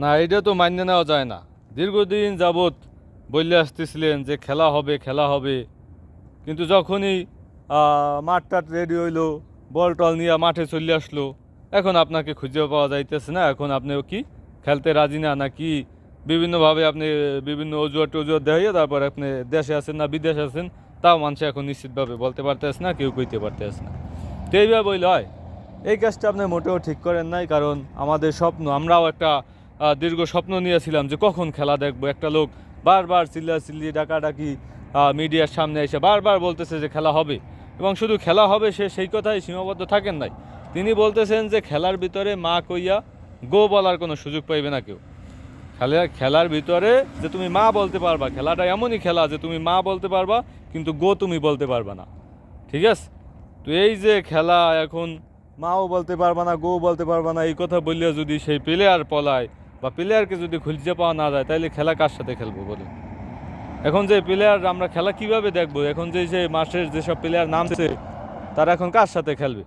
না এটা তো মান্য নেওয়া যায় না। দীর্ঘদিন যাবৎ বললে আসতেছিলেন যে খেলা হবে খেলা হবে। কিন্তু যখনই মাঠ টাট রেডি হইল, বল টল নিয়ে মাঠে চলে আসলো, এখন আপনাকে খুঁজে পাওয়া যাইতেছে না। এখন আপনি কি খেলতে রাজি না নাকি বিভিন্নভাবে আপনি বিভিন্ন অজুহাত টজুহাত দেখাইয়ে তারপর আপনি দেশে আছেন না বিদেশে আছেন, তাও মানুষ এখন নিশ্চিতভাবে বলতে পারতেছে না, কেউ কইতে পারতেছে না। তো এইভাবে বইলে হয়। এই কাজটা আপনি মোটেও ঠিক করেন নাই, কারণ আমাদের স্বপ্ন, আমরাও একটা দীর্ঘ স্বপ্ন নিয়েছিলাম যে কখন খেলা দেখব। একটা লোক বারবার চিল্লা চিল্লি ডাকাডাকি মিডিয়ার সামনে এসে বারবার বলতেছে যে খেলা হবে। এবং শুধু খেলা হবে, সে সেই কথাই সীমাবদ্ধ থাকেন নাই। তিনি বলতেছেন যে খেলার ভিতরে মা কইয়া গো বলার কোনো সুযোগ পাইবে না কেউ। খেলা, খেলার ভিতরে যে তুমি মা বলতে পারবা, খেলাটা এমনই খেলা যে তুমি মা বলতে পারবা, কিন্তু গো তুমি বলতে পারবা না। ঠিক আছে? তো এই যে খেলা, এখন মাও বলতে পারবা না, গো বলতে পারবা না, এই কথা বললে যদি সেই প্লেয়ার পলায় বা প্লেয়ারকে যদি খুঁজে পাওয়া না যায় তাহলে খেলা কার সাথে খেলব বলে এখন যে প্লেয়ার আমরা খেলা কীভাবে দেখব? এখন যে যে মাসের যেসব প্লেয়ার নামছে, তারা এখন কার সাথে খেলবে?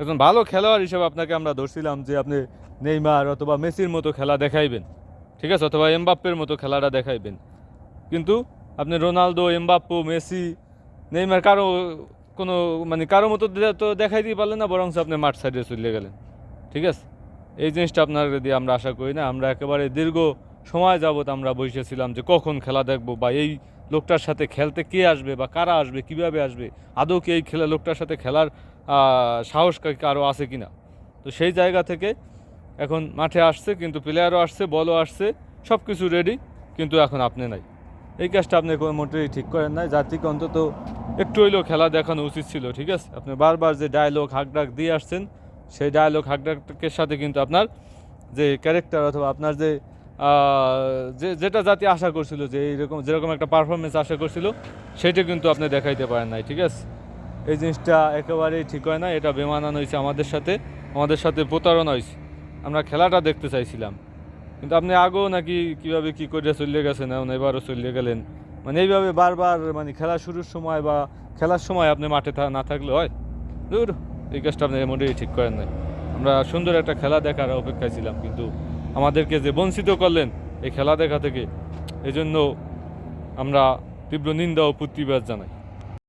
একজন ভালো খেলোয়াড় হিসেবে আপনাকে আমরা ধরছিলাম যে আপনি নেইমার অথবা মেসির মতো খেলা দেখাইবেন। ঠিক আছে? অথবা এমবাপ্পের মতো খেলাটা দেখাইবেন। কিন্তু আপনি রোনালদো, এমবাপ্পো, মেসি, নেইমার কারও কোনো মানে কারও মতো তো দেখাই দিয়ে পারলেন না বরং আপনি মাঠ সাইডে চলে গেলেন। ঠিক আছে? এই জিনিসটা আপনার দিয়ে আমরা আশা করি না। আমরা একেবারে দীর্ঘ সময় যাবত আমরা বসেছিলাম যে কখন খেলা দেখব বা এই লোকটার সাথে খেলতে কে আসবে বা কারা আসবে, কীভাবে আসবে, আদৌ কি এই খেলা লোকটার সাথে খেলার সাহস কা- কারও আছে কিনা? তো সেই জায়গা থেকে এখন মাঠে আসছে, কিন্তু প্লেয়ারও আসছে বলও আসছে সব কিছু রেডি কিন্তু এখন আপনি নাই। এই কাজটা আপনি কোনো মোটেই ঠিক করেন নাই। জাতিকে অন্তত একটু হইলেও খেলা দেখানো উচিত ছিল, ঠিক আছে? আপনি বারবার যে ডায়লগ হাকডাক দিয়ে আসছেন সেই ডায়লগ হাকডাকের সাথে কিন্তু আপনার যে ক্যারেক্টার অথবা আপনার যে যে, যেটা জাতি আশা করছিল, যে এইরকম, যেরকম একটা পারফরমেন্স আশা করছিল, সেটা কিন্তু আপনি দেখাইতে পারেন নাই, ঠিক আছে? এই জিনিসটা একেবারেই ঠিক হয় না, এটা বেমানান হয়েছে আমাদের সাথে আমাদের সাথে প্রতারণা হয়েছে আমরা খেলাটা দেখতে চাইছিলাম। কিন্তু আপনি আগেও নাকি কীভাবে কী করে চলে গেছেন, এখন এবারও চলে গেলেন? মানে এইভাবে বারবার মানে খেলা শুরুর সময় বা খেলার সময় আপনি মাঠে না থাকলে হয়? দূর। এই কাজটা আপনি মোটেই ঠিক করেন নাই। আমরা সুন্দর একটা খেলা দেখার অপেক্ষায় ছিলাম, কিন্তু আমাদেরকে যে বঞ্চিত করলেন এই খেলা দেখা থেকে, এজন্য জন্য আমরা তীব্র নিন্দা ও প্রতিবাদ জানাই।